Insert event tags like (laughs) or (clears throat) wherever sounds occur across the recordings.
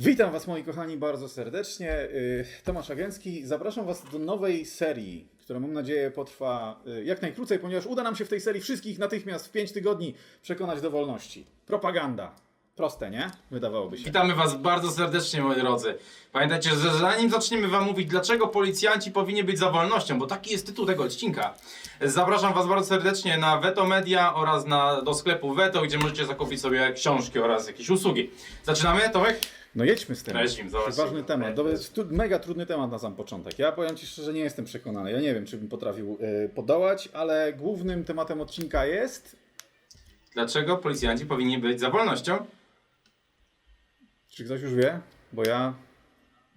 Witam Was moi kochani bardzo serdecznie. Y, Tomasz Agencki. Zapraszam Was do nowej serii, która mam nadzieję potrwa y, jak najkrócej, ponieważ uda nam się w tej serii wszystkich natychmiast w 5 tygodni przekonać do wolności. Propaganda. Proste, nie? Wydawałoby się. Witamy Was bardzo serdecznie, moi drodzy. Pamiętajcie, że zanim zaczniemy Wam mówić, dlaczego policjanci powinni być za wolnością, bo taki jest tytuł tego odcinka, zapraszam Was bardzo serdecznie na Veto Media oraz na, do sklepu Veto, gdzie możecie zakupić sobie książki oraz jakieś usługi. Zaczynamy, Tomek? No jedźmy z tym. To jest ważny temat. To jest tu, mega trudny temat na sam początek. Ja powiem Ci szczerze, nie jestem przekonany. Ja nie wiem, czy bym potrafił y, podołać, ale głównym tematem odcinka jest... Dlaczego policjanci powinni być za wolnością? Czy ktoś już wie? Bo ja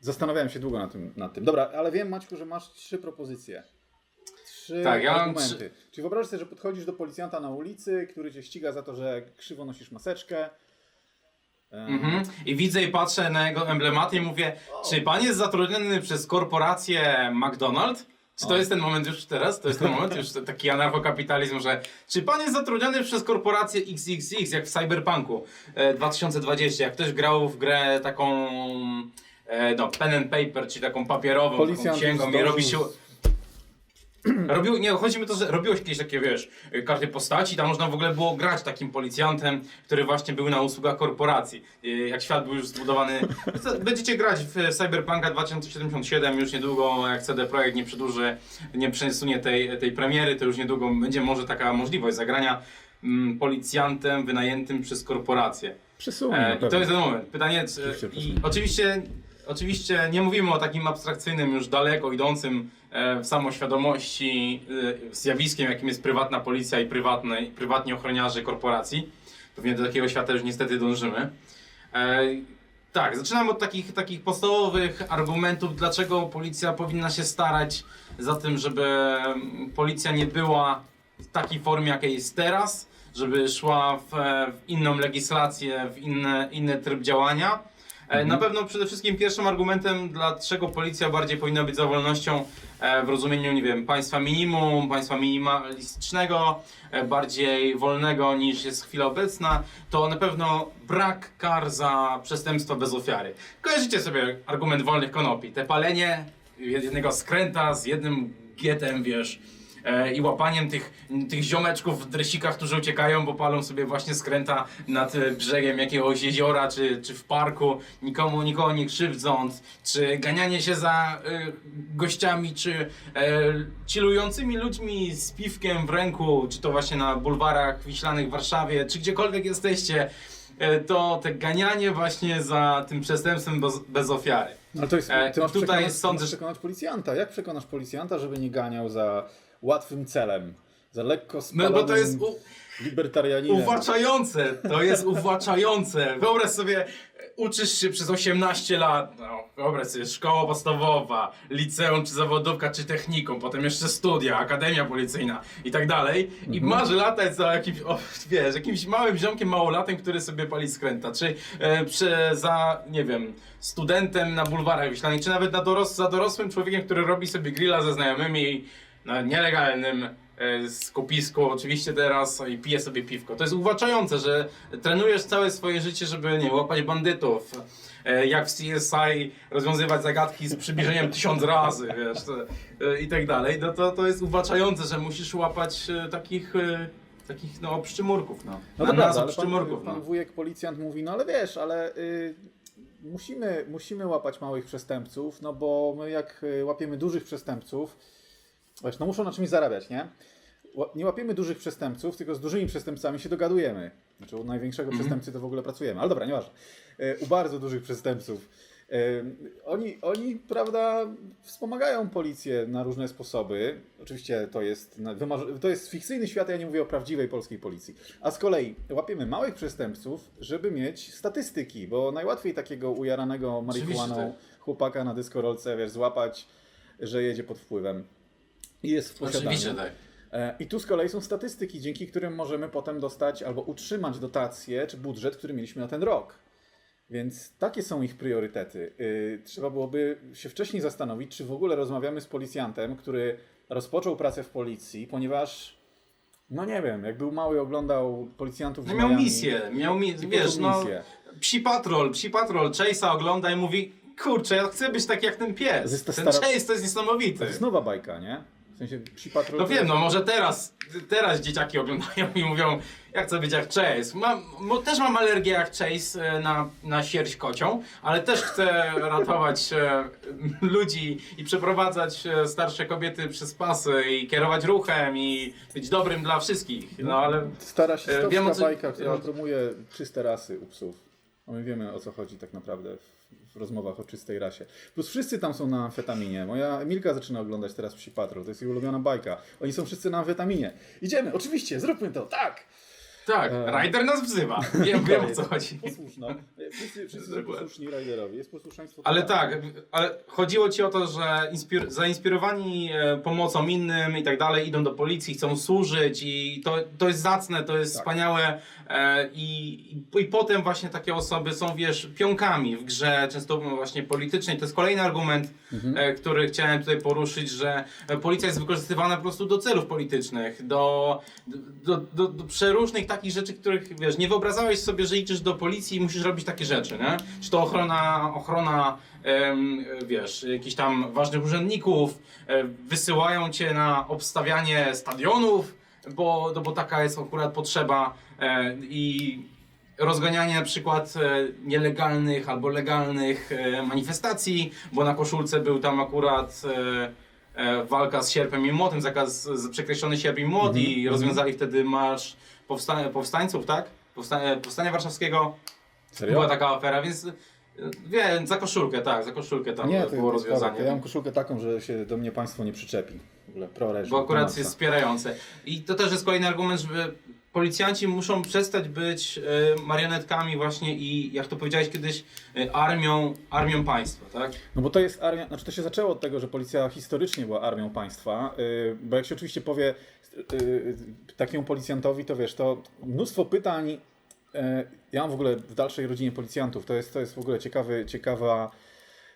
zastanawiałem się długo nad tym. Nad tym. Dobra, ale wiem, Maćku, że masz trzy propozycje. Trzy Tak, ja argumenty. Czy wyobrażasz sobie, że podchodzisz do policjanta na ulicy, który cię ściga za to, że krzywo nosisz maseczkę? Mhm. I widzę i patrzę na jego emblematy i mówię, czy Pan jest zatrudniony przez korporację McDonald's? Czy to jest ten moment już teraz? To jest ten moment już taki anarchokapitalizm, że czy pan jest zatrudniony przez korporację XXX, jak w Cyberpunku e, 2020, jak ktoś grał w grę taką e, no, pen and paper, czyli taką papierową, taką Policjant księgą i robi się... (clears throat) Robił, nie, chodzi mi o to, że robiłeś jakieś takie, wiesz, karty postaci, tam można w ogóle było grać takim policjantem, który właśnie był na usługach korporacji. Jak świat był już zbudowany. (laughs) Będziecie grać w Cyberpunka 2077 już niedługo, jak CD Projekt nie przedłuży, nie przesunie tej, tej premiery, to już niedługo będzie może taka możliwość zagrania mm, policjantem wynajętym przez korporację. Przesuń. E, na I to pewno. jest ten moment. Pytanie, czy, Oczywiście, i oczywiście, oczywiście nie mówimy o takim abstrakcyjnym, już daleko idącym e, w samoświadomości e, zjawiskiem, jakim jest prywatna policja i prywatne, prywatni ochroniarze korporacji. Pewnie do takiego świata już niestety dążymy. E, tak, zaczynam od takich, takich podstawowych argumentów, dlaczego policja powinna się starać za tym, żeby policja nie była w takiej formie, jakiej jest teraz, żeby szła w, w inną legislację, w inny, inny tryb działania. E, Na pewno przede wszystkim pierwszym argumentem, dlaczego policja bardziej powinna być za wolnością e, w rozumieniu, nie wiem, państwa minimum, państwa minimalistycznego, e, bardziej wolnego niż jest chwila obecna, to na pewno brak kar za przestępstwo bez ofiary. Kojarzycie sobie argument wolnych konopi, te palenie jednego skręta z jednym gietem, wiesz, e, i łapaniem tych, tych ziomeczków w dresikach, którzy uciekają, bo palą sobie właśnie skręta nad e, brzegiem jakiegoś jeziora, czy, czy w parku, nikomu, nikogo nie krzywdząc, czy ganianie się za e, gościami, czy e, chillującymi ludźmi z piwkiem w ręku, czy to właśnie na bulwarach wiślanych w Warszawie, czy gdziekolwiek jesteście, e, to te ganianie właśnie za tym przestępstwem bez, bez ofiary. Ale to jest, E, ty masz tutaj przekonać, sądzę, masz że- przekonać policjanta. Jak przekonasz policjanta, żeby nie ganiał za łatwym celem? Za lekko No, spalonym bo to jest u, libertarianinem. Uwłaczające, to jest uwłaczające. Wyobraź sobie, uczysz się przez 18 lat, no, wyobraź sobie, szkoła podstawowa, liceum, czy zawodówka, czy technikum, potem jeszcze studia, akademia policyjna i tak dalej. I masz latać za jakimś, o, wiesz, jakimś małym ziomkiem, małolatem, który sobie pali skręta, czy e, przy, za, nie wiem, studentem na bulwarach wiślanych, czy nawet na doros, za dorosłym człowiekiem, który robi sobie grilla ze znajomymi na nielegalnym e, skupisku, oczywiście teraz i pije sobie piwko. To jest uwłaczające, że trenujesz całe swoje życie, żeby nie łapać bandytów. e, Jak w CSI rozwiązywać zagadki z przybliżeniem (laughs) tysiąc razy, wiesz, e, i tak dalej. No to, to jest uwłaczające, że musisz łapać takich, takich no, przymurków, no. No Na nazw ale przymurków, pan no. wujek policjant mówi, no ale wiesz, ale y, musimy, musimy łapać małych przestępców, no bo my jak y, łapiemy dużych przestępców, wiesz, no muszą na czymś zarabiać, nie? Nie łapiemy dużych przestępców, tylko z dużymi przestępcami się dogadujemy. Znaczy u największego Mhm. przestępcy to w ogóle pracujemy, ale dobra, nieważne. Y, U bardzo dużych przestępców. Y, Oni, oni, prawda, wspomagają policję na różne sposoby. Oczywiście to jest, to jest fikcyjny świat, ja nie mówię o prawdziwej polskiej policji. A z kolei łapiemy małych przestępców, żeby mieć statystyki, bo najłatwiej takiego ujaranego marihuaną Oczywiście, chłopaka na dyskorolce, wiesz, złapać, że jedzie pod wpływem i jest w posiadaniu. Oczywiście tak. E, I tu z kolei są statystyki, dzięki którym możemy potem dostać albo utrzymać dotację czy budżet, który mieliśmy na ten rok. Więc takie są ich priorytety. Y, Trzeba byłoby się wcześniej zastanowić, czy w ogóle rozmawiamy z policjantem, który rozpoczął pracę w policji, ponieważ, no nie wiem, jak był mały, oglądał policjantów No miał Miami misję, miał mi, wiesz, no, misję. Psi Patrol, Psi Patrol, Chase'a ogląda i mówi, kurczę, ja chcę być tak jak ten pies. Ten stara- Chase to jest niesamowity. To jest nowa bajka, nie? W sensie psi patrol. No wiem, no może teraz, teraz dzieciaki oglądają i mówią, jak chcę być jak Chase. Mam, mo, też mam alergię jak Chase e, na, na sierść kocią, ale też chcę ratować e, ludzi i przeprowadzać e, starsze kobiety przez pasy i kierować ruchem i być dobrym dla wszystkich. No ale Stara E, się wiem, o co- bajka, która ja- promuje czyste rasy u psów. No my wiemy o co chodzi tak naprawdę w, w rozmowach o czystej rasie. Plus wszyscy tam są na amfetaminie. Moja Emilka zaczyna oglądać teraz Psi Patrol, to jest jej ulubiona bajka. Oni są wszyscy na amfetaminie. Idziemy, oczywiście, zróbmy to, tak! Tak, E. Ryder nas wzywa. (laughs) Wiem, wiem o co chodzi. Posłuszno. Wszyscy, wszyscy są posłuszni Riderowi. Jest posłuszeństwo. Ale tak, ale chodziło ci o to, że inspir- zainspirowani e, pomocą innym i tak dalej, idą do policji, chcą służyć i to, to jest zacne, to jest Tak. wspaniałe e, i, i, i potem właśnie takie osoby są, wiesz, pionkami w grze, często właśnie politycznej. To jest kolejny argument, Mhm. e, który chciałem tutaj poruszyć, że policja jest wykorzystywana po prostu do celów politycznych, do, do, do, do przeróżnych takich rzeczy, których, wiesz, nie wyobrażałeś sobie, że idziesz do policji i musisz robić takie rzeczy, nie? Czy to ochrona, ochrona em, wiesz, jakichś tam ważnych urzędników, e, wysyłają cię na obstawianie stadionów, bo, no, bo taka jest akurat potrzeba e, i rozganianie na przykład e, nielegalnych albo legalnych manifestacji, bo na koszulce był tam akurat walka z sierpem i młotem, zakaz z przekreślony sierp i młot Mhm, i mhm. rozwiązali wtedy marsz powsta powstańców, tak? Powsta powstania warszawskiego. Serio? Była taka afera, więc e, wiem, za koszulkę, tak, za koszulkę tam Nie, e, to było jest rozwiązanie. Ja mam koszulkę taką, że się do mnie państwo nie przyczepi. W ogóle pro Bo akurat jest wspierające. I to też jest kolejny argument, żeby policjanci muszą przestać być e, marionetkami właśnie i jak to powiedziałeś kiedyś, e, armią, armią państwa, tak? No bo to jest armia, znaczy to się zaczęło od tego, że policja historycznie była armią państwa, yy, bo jak się oczywiście powie takiemu policjantowi, to wiesz, to mnóstwo pytań, ja mam w ogóle w dalszej rodzinie policjantów, to jest, to jest w ogóle ciekawy, ciekawa,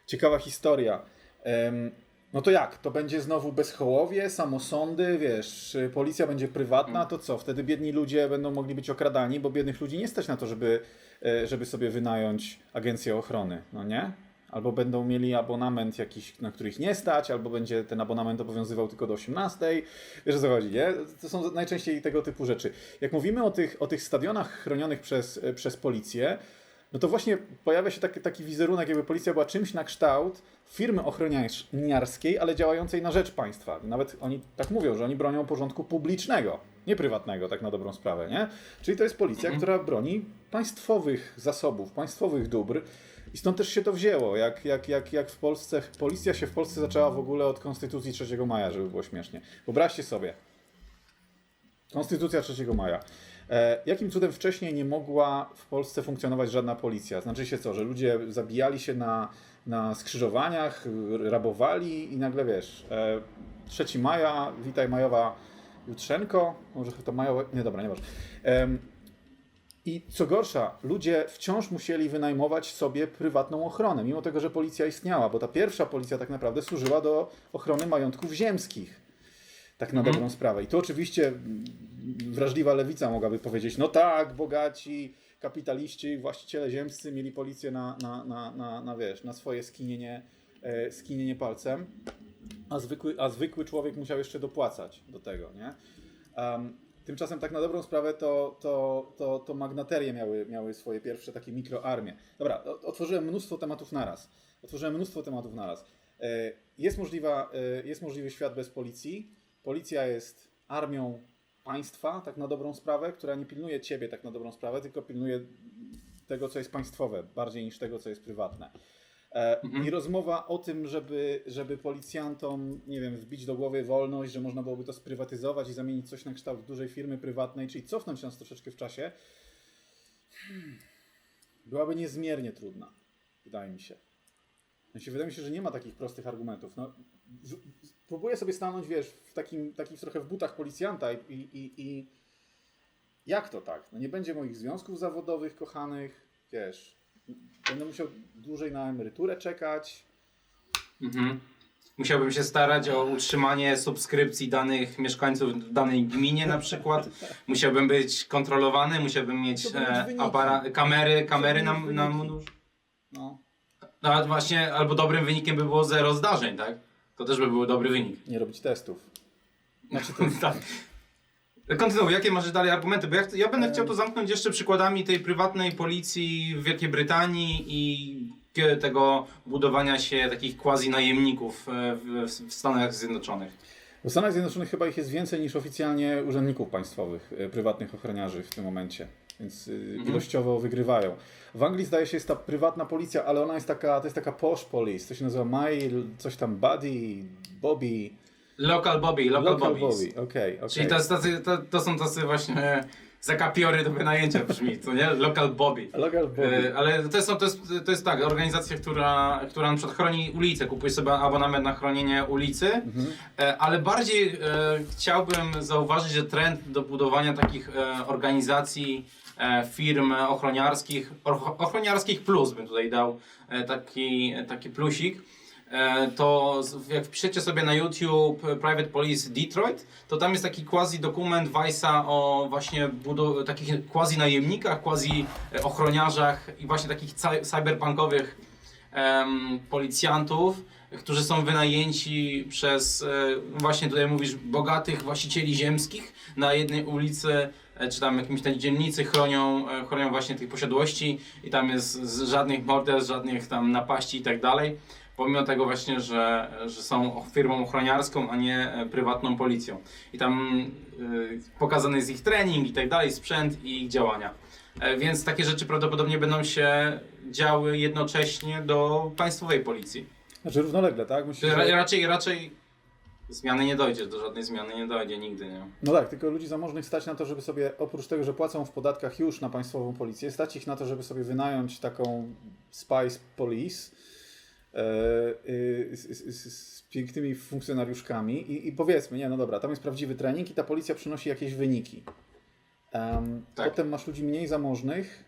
ciekawa historia. No to jak? To będzie znowu bezchołowie, samosądy, wiesz, policja będzie prywatna, to co? Wtedy biedni ludzie będą mogli być okradani, bo biednych ludzi nie stać na to, żeby, e, żeby sobie wynająć agencję ochrony, no nie? Albo będą mieli abonament jakiś, na których nie stać, albo będzie ten abonament obowiązywał tylko do 18. Wiesz o co chodzi, nie? To są najczęściej tego typu rzeczy. Jak mówimy o tych, o tych stadionach chronionych przez, e, przez policję, no to właśnie pojawia się taki, taki wizerunek, jakby policja była czymś na kształt firmy ochroniarskiej, ale działającej na rzecz państwa. Nawet oni tak mówią, że oni bronią porządku publicznego, nie prywatnego, tak na dobrą sprawę, nie? Czyli to jest policja, która broni państwowych zasobów, państwowych dóbr. I stąd też się to wzięło, jak, jak, jak, jak w Polsce, policja się w Polsce zaczęła w ogóle od Konstytucji 3 maja, żeby było śmiesznie. Wyobraźcie sobie, Konstytucja 3 maja. E, jakim cudem wcześniej nie mogła w Polsce funkcjonować żadna policja? Znaczy się co, że ludzie zabijali się na, na skrzyżowaniach, rabowali i nagle wiesz, e, 3 maja, witaj majowa Jutrzenko, może to majowa, nie dobra, nie Em, I co gorsza, ludzie wciąż musieli wynajmować sobie prywatną ochronę, mimo tego, że policja istniała, bo ta pierwsza policja tak naprawdę służyła do ochrony majątków ziemskich. Tak na Mhm. dobrą sprawę. I tu oczywiście wrażliwa lewica mogłaby powiedzieć, no tak, bogaci, kapitaliści, właściciele ziemscy mieli policję na, na, na, na, na wiesz, na swoje skinienie, e, skinienie palcem, a zwykły, a zwykły człowiek musiał jeszcze dopłacać do tego, nie? Em, tymczasem tak na dobrą sprawę to, to, to, to magnaterie miały, miały swoje pierwsze takie mikroarmie. Dobra, otworzyłem mnóstwo tematów naraz. Otworzyłem mnóstwo tematów naraz. E, Jest, możliwa, e, jest możliwy świat bez policji. Policja jest armią państwa, tak na dobrą sprawę, która nie pilnuje ciebie tak na dobrą sprawę, tylko pilnuje tego, co jest państwowe, bardziej niż tego, co jest prywatne. E, Mhm. I rozmowa o tym, żeby, żeby policjantom, nie wiem, wbić do głowy wolność, że można byłoby to sprywatyzować i zamienić coś na kształt dużej firmy prywatnej, czyli cofnąć nas troszeczkę w czasie, byłaby niezmiernie trudna, wydaje mi się. Wydaje mi się, że nie ma takich prostych argumentów. No, próbuję sobie stanąć, wiesz, w takim, takich trochę w butach policjanta i, i, i, jak to tak? No nie będzie moich związków zawodowych kochanych, wiesz, będę musiał dłużej na emeryturę czekać. Mhm. Musiałbym się starać o utrzymanie subskrypcji danych mieszkańców w danej gminie na przykład. Musiałbym być kontrolowany, musiałbym mieć e, kamery, kamery na, na. No, Nawet właśnie, albo dobrym wynikiem by było zero zdarzeń, tak? To też by był dobry wynik. nie robić testów. Znaczy (laughs) to, tak. Kontynuuj, jakie masz dalej argumenty? Bo ja, ja będę chciał to zamknąć jeszcze przykładami tej prywatnej policji w Wielkiej Brytanii i tego budowania się takich quasi-najemników e, w, w Stanach Zjednoczonych. w Stanach Zjednoczonych chyba ich jest więcej niż oficjalnie urzędników państwowych, e, prywatnych ochroniarzy w tym momencie. Więc y, ilościowo wygrywają. W Anglii zdaje się jest ta prywatna policja, ale ona jest taka, to jest taka posh police. To się nazywa My, coś tam Buddy, Bobby. Local Bobby, local, Local. Bobby, okej, okej. Czyli to, jest tacy, to, to są tacy właśnie zakapiory do wynajęcia brzmi, to nie? Local Bobby. Local Bobby. E, Ale to jest, to, jest, to jest tak, organizacja, która, która na przykład chroni ulicę, kupuje sobie abonament na chronienie ulicy, e, ale bardziej e, chciałbym zauważyć, że trend do budowania takich e, organizacji, firm ochroniarskich, och- ochroniarskich plus bym tutaj dał e, taki, taki plusik, e, to jak wpiszecie sobie na YouTube e, Private Police Detroit, to tam jest taki quasi dokument Vice'a o właśnie takich quasi najemnikach, quasi e, ochroniarzach i właśnie takich cy- cyberpunkowych policjantów, którzy są wynajęci przez e, właśnie tutaj mówisz bogatych właścicieli ziemskich na jednej ulicy e, czy tam jakimś tej dzielnicy chronią, e, chronią właśnie tych posiadłości i tam jest z żadnych morderstw, żadnych tam napaści i tak dalej. Pomimo tego właśnie, że, że są firmą ochroniarską, a nie e, prywatną policją. I tam pokazany jest ich trening i tak dalej, sprzęt i ich działania. E, Więc takie rzeczy prawdopodobnie będą się działy jednocześnie do państwowej policji. Znaczy równolegle, tak? Myślę, że... Raczej, raczej zmiany nie dojdzie, do żadnej zmiany nie dojdzie nigdy, nie? No tak, tylko ludzi zamożnych stać na to, żeby sobie, oprócz tego, że płacą w podatkach już na państwową policję, stać ich na to, żeby sobie wynająć taką Spice Police e, y, z, z, z, pięknymi funkcjonariuszkami i, i powiedzmy, nie, no dobra, tam jest prawdziwy trening i ta policja przynosi jakieś wyniki. Em, Tak. Potem masz ludzi mniej zamożnych,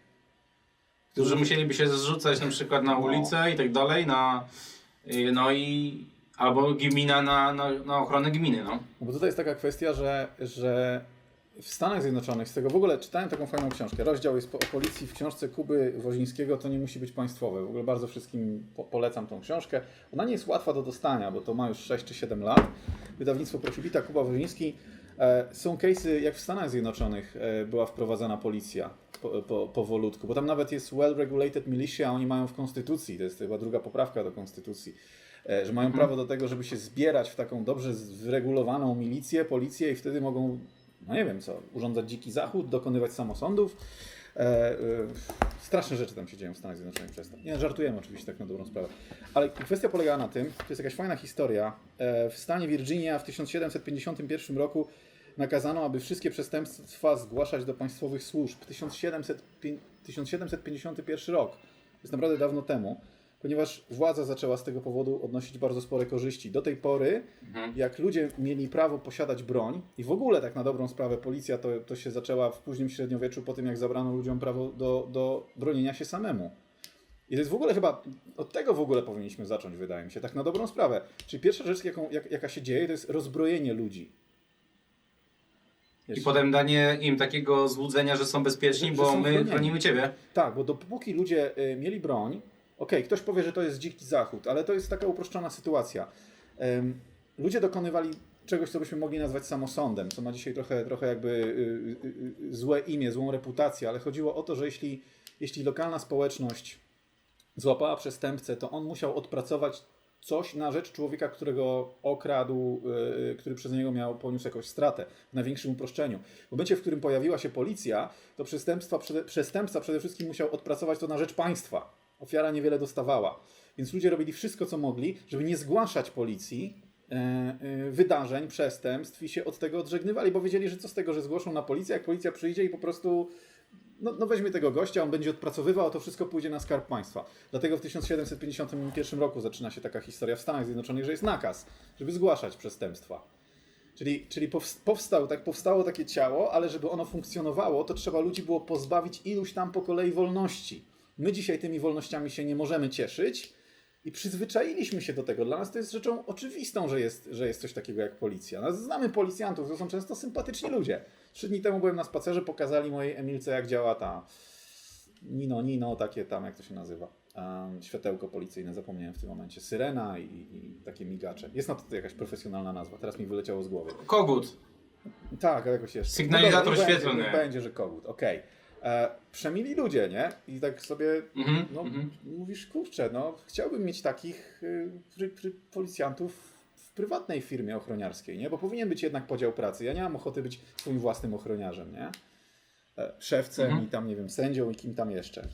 Którzy musieliby się zrzucać na przykład na No. ulicę i tak dalej, na, y, no i albo gmina na, na, na ochronę gminy, no. Bo tutaj jest taka kwestia, że, że w Stanach Zjednoczonych, z tego w ogóle czytałem taką fajną książkę, rozdział jest o policji w książce Kuby Wozińskiego, to nie musi być państwowe. W ogóle bardzo wszystkim po, polecam tą książkę. Ona nie jest łatwa do dostania, bo to ma już 6 czy 7 lat. Wydawnictwo Prohibita, Kuba Woziński. E, są case'y, jak w Stanach Zjednoczonych e, była wprowadzana policja po, po, powolutku, bo tam nawet jest well-regulated militia, oni mają w konstytucji, to jest chyba druga poprawka do konstytucji, że mają prawo do tego, żeby się zbierać w taką dobrze wyregulowaną milicję, policję i wtedy mogą, no nie wiem co, urządzać dziki zachód, dokonywać samosądów. E, e, straszne rzeczy tam się dzieją w Stanach Zjednoczonych przez to. Nie, żartujemy oczywiście tak na dobrą sprawę. Ale kwestia polegała na tym, to jest jakaś fajna historia. E, w stanie Virginia w 1751 roku nakazano, aby wszystkie przestępstwa zgłaszać do państwowych służb. 1700, 1751 rok. Jest naprawdę dawno temu, ponieważ władza zaczęła z tego powodu odnosić bardzo spore korzyści. Do tej pory, jak ludzie mieli prawo posiadać broń i w ogóle tak na dobrą sprawę policja to, to się zaczęła w późnym średniowieczu po tym, jak zabrano ludziom prawo do, do bronienia się samemu. I to jest w ogóle chyba, od tego w ogóle powinniśmy zacząć, wydaje mi się, tak na dobrą sprawę. Czyli pierwsza rzecz, jaką, jak, jaka się dzieje, to jest rozbrojenie ludzi. I Wiesz, potem danie im takiego złudzenia, że są bezpieczni, Że- bo że są my chronimy ciebie. Tak, bo dopóki ludzie y, mieli broń, okej, ktoś powie, że to jest dziki zachód, ale to jest taka uproszczona sytuacja. Ludzie dokonywali czegoś, co byśmy mogli nazwać samosądem, co ma dzisiaj trochę, trochę jakby y, y, y, złe imię, złą reputację, ale chodziło o to, że jeśli, jeśli lokalna społeczność złapała przestępcę, to on musiał odpracować coś na rzecz człowieka, którego okradł, który przez niego miał, poniósł jakąś stratę, w największym uproszczeniu. W momencie, w którym pojawiła się policja, to przestępstwa, przestępca przede wszystkim musiał odpracować to na rzecz państwa. Ofiara niewiele dostawała. Więc ludzie robili wszystko, co mogli, żeby nie zgłaszać policji e, e, wydarzeń, przestępstw i się od tego odżegnywali, bo wiedzieli, że co z tego, że zgłoszą na policję, jak policja przyjdzie i po prostu no, no weźmie tego gościa, on będzie odpracowywał, a to wszystko pójdzie na skarb państwa. Dlatego w 1751 roku zaczyna się taka historia w Stanach Zjednoczonych, że jest nakaz, żeby zgłaszać przestępstwa. Czyli, czyli powst- powstał, tak, powstało takie ciało, ale żeby ono funkcjonowało, to trzeba ludzi było pozbawić iluś tam po kolei wolności. My dzisiaj tymi wolnościami się nie możemy cieszyć, I przyzwyczailiśmy się do tego. Dla nas to jest rzeczą oczywistą, że jest, że jest coś takiego jak policja. No, znamy policjantów, to są często sympatyczni ludzie. Trzy dni temu byłem na spacerze, pokazali mojej Emilce, jak działa ta Nino, Nino, takie tam, jak to się nazywa. Um, światełko policyjne, zapomniałem w tym momencie. Syrena i, i takie migacze. Jest na to jakaś profesjonalna nazwa, teraz mi wyleciało z głowy. Kogut. Tak, ale jakoś jeszcze. Sygnalizator No świetlny. Będzie, będzie, że kogut, okej. E, Przemili ludzie, nie? I tak sobie Mhm, no, mhm. mówisz, kurczę, no chciałbym mieć takich y, policjantów w prywatnej firmie ochroniarskiej, nie? Bo powinien być jednak podział pracy. Ja nie mam ochoty być swoim własnym ochroniarzem, nie? E, Szewcem Mhm. i tam, nie wiem, sędzią i kim tam jeszcze.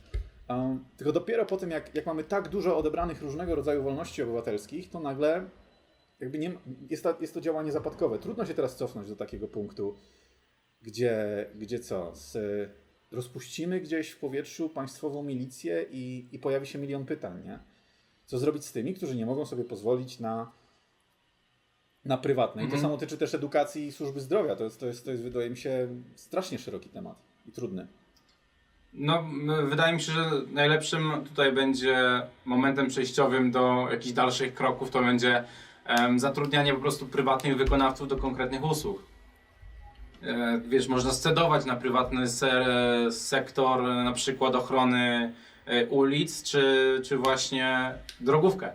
Um, tylko dopiero po tym, jak, jak mamy tak dużo odebranych różnego rodzaju wolności obywatelskich, to nagle jakby nie, jest, to, jest to działanie zapadkowe. Trudno się teraz cofnąć do takiego punktu, gdzie, gdzie co? Z, rozpuścimy gdzieś w powietrzu państwową milicję i, i pojawi się milion pytań, nie? Co zrobić z tymi, którzy nie mogą sobie pozwolić na, na prywatne? I to Mhm. samo tyczy też edukacji i służby zdrowia. To jest, to, jest, to jest, wydaje mi się, strasznie szeroki temat i trudny. No, wydaje mi się, że najlepszym tutaj będzie momentem przejściowym do jakichś dalszych kroków to będzie em, zatrudnianie po prostu prywatnych wykonawców do konkretnych usług. E, wiesz, można scedować na prywatny se sektor e, na przykład ochrony e, ulic, czy, czy właśnie drogówkę.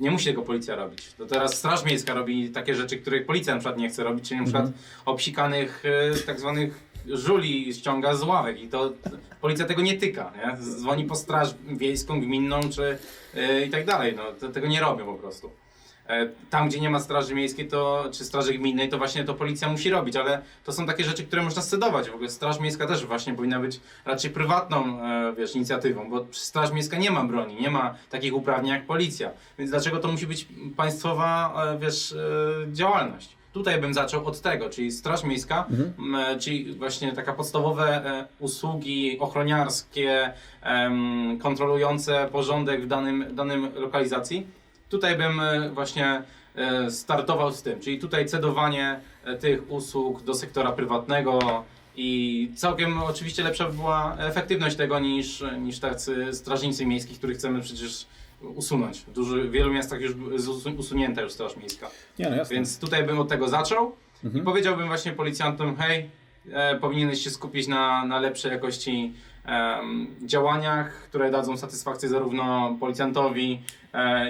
Nie musi tego policja robić. To teraz Straż Miejska robi takie rzeczy, których policja na przykład nie chce robić, czyli na przykład obsikanych e, tak zwanych żuli ściąga z ławek i to policja tego nie tyka, nie? Dzwoni po straż wiejską, gminną czy e, i tak dalej, no to, tego nie robią po prostu. E, Tam, gdzie nie ma straży miejskiej to, czy straży gminnej, to właśnie to policja musi robić, ale to są takie rzeczy, które można scedować. W ogóle straż miejska też właśnie powinna być raczej prywatną, e, wiesz, inicjatywą, bo straż miejska nie ma broni, nie ma takich uprawnień jak policja. Więc dlaczego to musi być państwowa, e, wiesz, działalność? Tutaj bym zaczął od tego, czyli straż miejska, m, e, czyli właśnie taka podstawowe usługi ochroniarskie, kontrolujące porządek w danym, danym lokalizacji. Tutaj bym e, właśnie e, startował z tym, czyli tutaj cedowanie e, tych usług do sektora prywatnego i całkiem oczywiście lepsza by była efektywność tego niż, niż tacy strażnicy miejski, których chcemy przecież usunąć. W, duży, w wielu miastach już usunięta już straż miejska. Nie, no jasne. Więc tutaj bym od tego zaczął i Mhm. powiedziałbym właśnie policjantom, hej, e, powinieneś się skupić na, na lepszej jakości em, działaniach, które dadzą satysfakcję zarówno policjantowi, e,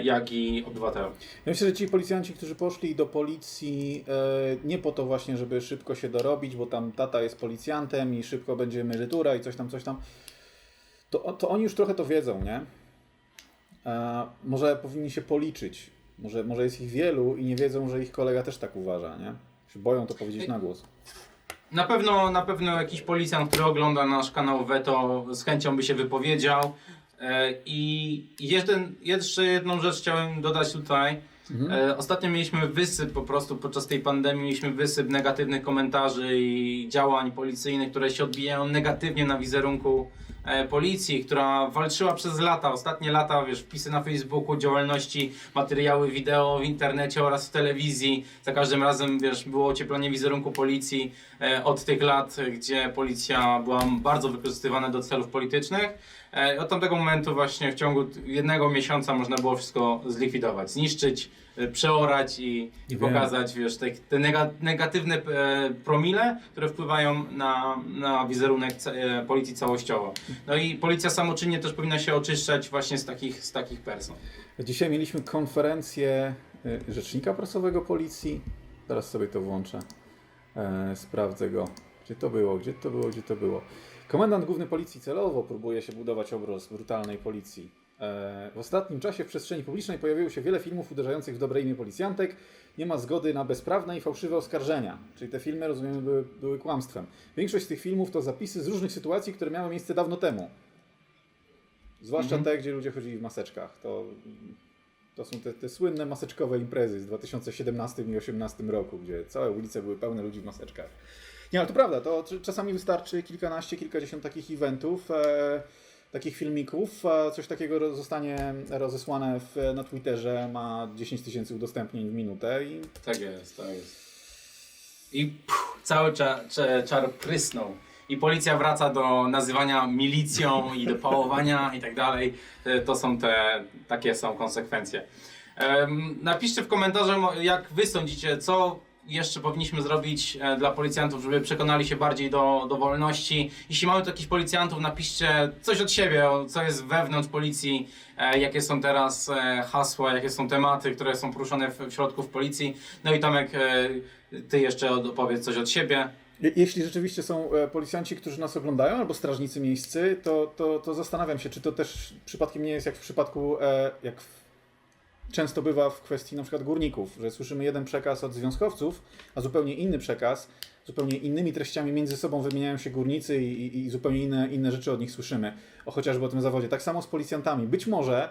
jak i obywatelom. Ja myślę, że ci policjanci, którzy poszli do policji e, nie po to właśnie, żeby szybko się dorobić, bo tam tata jest policjantem i szybko będzie emerytura i coś tam, coś tam, to, to oni już trochę to wiedzą, nie? E, może powinni się policzyć. Może, może jest ich wielu i nie wiedzą, że ich kolega też tak uważa, nie? Się boją to powiedzieć na głos. Na pewno, na pewno jakiś policjant, który ogląda nasz kanał Veto z chęcią by się wypowiedział. E, I jeden, jeszcze jedną rzecz chciałem dodać tutaj. E, Ostatnio mieliśmy wysyp po prostu podczas tej pandemii, mieliśmy wysyp negatywnych komentarzy i działań policyjnych, które się odbijają negatywnie na wizerunku e, policji, która walczyła przez lata, ostatnie lata, wiesz, wpisy na Facebooku, działalności, materiały wideo w internecie oraz w telewizji. Za każdym razem, wiesz, było ocieplenie wizerunku policji od tych lat, gdzie policja była bardzo wykorzystywana do celów politycznych. E, Od tamtego momentu właśnie w ciągu jednego miesiąca można było wszystko zlikwidować, zniszczyć, e, przeorać i, i pokazać, wiesz, te, te nega, negatywne e, promile, które wpływają na, na wizerunek policji całościowo. No i policja samoczynnie też powinna się oczyszczać właśnie z takich, z takich person. Dzisiaj mieliśmy konferencję rzecznika prasowego policji. Teraz sobie to włączę. Sprawdzę go. Gdzie to było? Gdzie to było? Gdzie to było? Komendant Główny Policji celowo próbuje się budować obraz brutalnej policji. E, w ostatnim czasie w przestrzeni publicznej pojawiło się wiele filmów uderzających w dobre imię policjantek. Nie ma zgody na bezprawne i fałszywe oskarżenia. Czyli te filmy, rozumiem, były, były kłamstwem. Większość z tych filmów to zapisy z różnych sytuacji, które miały miejsce dawno temu. Zwłaszcza Mhm. te, gdzie ludzie chodzili w maseczkach. To, to są te, te słynne maseczkowe imprezy z 2017 i 2018 roku, gdzie całe ulice były pełne ludzi w maseczkach. Nie, ale to prawda, to cz- czasami wystarczy kilkanaście, kilkadziesiąt takich eventów, e, takich filmików, a coś takiego zostanie rozesłane w, na Twitterze, ma 10 tysięcy udostępnień w minutę i Tak jest, tak jest. I cały cza, cze, czar prysnął. i policja wraca do nazywania milicją i do pałowania i tak dalej. E, To są te, takie są konsekwencje. Napiszcie w komentarzu, jak wy sądzicie, co jeszcze powinniśmy zrobić e, dla policjantów, żeby przekonali się bardziej do, do wolności. Jeśli mamy tu jakichś policjantów, napiszcie coś od siebie, co jest wewnątrz policji, e, jakie są teraz e, hasła, jakie są tematy, które są poruszone w, w środku w policji. No i Tomek, ty jeszcze opowiedz coś od siebie. Je- Jeśli rzeczywiście są policjanci, którzy nas oglądają, albo strażnicy miejscy, to, to, to zastanawiam się, czy to też przypadkiem nie jest jak w przypadku, jak w, często bywa w kwestii na przykład górników, że słyszymy jeden przekaz od związkowców, a zupełnie inny przekaz, zupełnie innymi treściami między sobą wymieniają się górnicy i, i, i zupełnie inne, inne rzeczy od nich słyszymy, o chociażby o tym zawodzie. Tak samo z policjantami. Być może,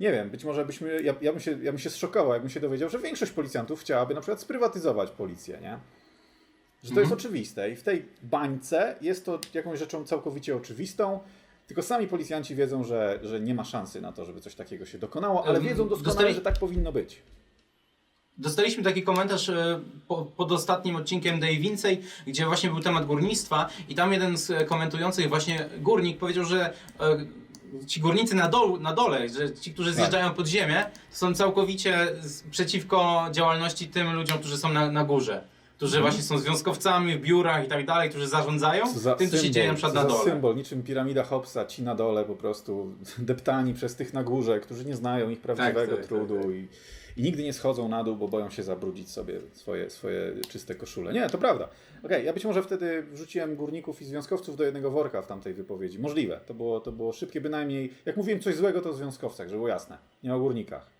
nie wiem, być może byśmy, ja, ja, bym się, ja bym się zszokował, jakbym się dowiedział, że większość policjantów chciałaby na przykład sprywatyzować policję, nie? Że to jest oczywiste i w tej bańce jest to jakąś rzeczą całkowicie oczywistą, tylko sami policjanci wiedzą, że, że nie ma szansy na to, żeby coś takiego się dokonało, ale wiedzą doskonale, dostali- że tak powinno być. Dostaliśmy taki komentarz e, po, pod ostatnim odcinkiem Dave Wincej, gdzie właśnie był temat górnictwa i tam jeden z komentujących, właśnie górnik, powiedział, że e, ci górnicy na, dolu, na dole, że ci, którzy zjeżdżają pod ziemię, są całkowicie przeciwko działalności tym ludziom, którzy są na, na górze. Którzy właśnie są związkowcami w biurach i tak dalej, którzy zarządzają Co za tym, co się symbol, dzieje na przykład co na za dole. symbol, niczym piramida Hobbesa, ci na dole po prostu deptani przez tych na górze, którzy nie znają ich prawdziwego tak, trudu tak, tak. I, i nigdy nie schodzą na dół, bo boją się zabrudzić sobie swoje, swoje czyste koszule. Nie, to prawda. Okej, ja być może wtedy wrzuciłem górników i związkowców do jednego worka w tamtej wypowiedzi. Możliwe. To było, to było szybkie bynajmniej. Jak mówiłem coś złego, to o związkowcach, żeby było jasne. Nie o górnikach.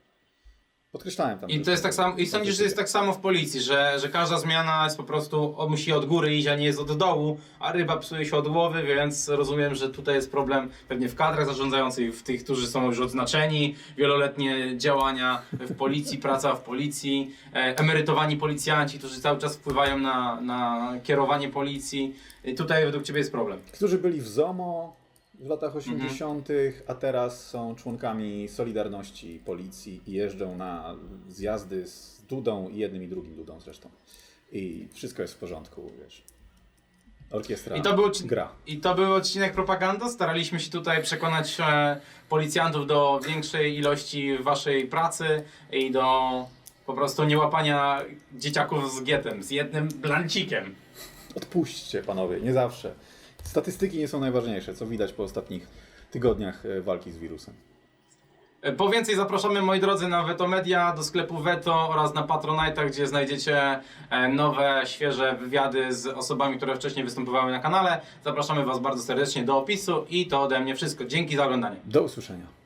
Podkreślałem tam. I to jest tak samo, i sądzisz, że jest tak samo w policji, że, że każda zmiana jest po prostu, o, musi od góry iść, a nie jest od dołu, a ryba psuje się od głowy, więc rozumiem, że tutaj jest problem pewnie w kadrach zarządzających, w tych, którzy są już odznaczeni, wieloletnie działania w policji, (laughs) praca w policji, e, emerytowani policjanci, którzy cały czas wpływają na, na kierowanie policji. I tutaj według Ciebie jest problem. Którzy byli w ZOMO w latach Mhm. 80., a teraz są członkami Solidarności Policji i jeżdżą na zjazdy z Dudą i jednym i drugim Dudą zresztą. I wszystko jest w porządku, wiesz. Orkiestra I to był gra. I to był odcinek propaganda. Staraliśmy się tutaj przekonać e, policjantów do większej ilości waszej pracy i do po prostu niełapania dzieciaków z gietem, z jednym blancikiem. Odpuśćcie, panowie, nie zawsze. Statystyki nie są najważniejsze, co widać po ostatnich tygodniach e, walki z wirusem. E, Po więcej zapraszamy, moi drodzy, na Veto Media, do sklepu Veto oraz na Patronite, gdzie znajdziecie e, nowe, świeże wywiady z osobami, które wcześniej występowały na kanale. Zapraszamy Was bardzo serdecznie do opisu i to ode mnie wszystko. Dzięki za oglądanie. Do usłyszenia.